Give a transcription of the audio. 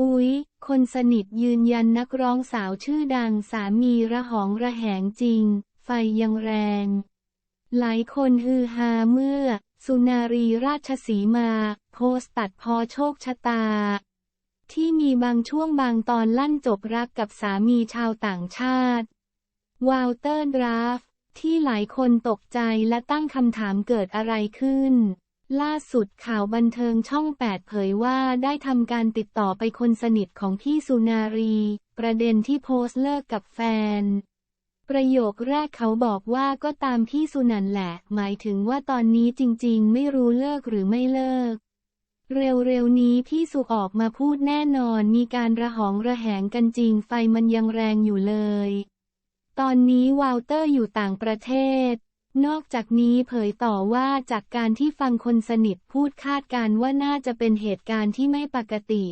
อุ๊ย คนสนิทยืนยันนักร้องสาวชื่อดังสามีระหองระแหงจริง ไฟยังแรง หลายคนฮือฮาเมื่อ สุนารีราชสีมา โพสต์ตัดพอโชคชะตา ที่มีบางช่วงบางตอนลั่นจบรักกับสามีชาวต่างชาติวาลเตอร์ดราฟที่หลายคนตกใจและตั้งคำถามเกิดอะไรขึ้น ล่าสุดข่าวบันเทิงช่อง 8 เผยว่าได้ทำการติดต่อไปคนสนิทของพี่สุนารี ประเด็นที่โพสต์เลิกกับแฟน ประโยคแรกเขาบอกว่าก็ตามพี่สุนันแหละ หมายถึงว่าตอนนี้จริงๆ ไม่รู้เลิกหรือไม่เลิก เร็วๆนี้พี่สุออกมาพูดแน่นอนมีการระหองระแหงกันจริงไฟมันยังแรงอยู่เลย ตอนนี้วาลเตอร์อยู่ต่างประเทศ นอกจากนี้เผยต่อว่าจากการที่ฟังคนสนิทพูดคาดการณ์ว่าน่าจะเป็นเหตุการณ์ที่ไม่ปกติ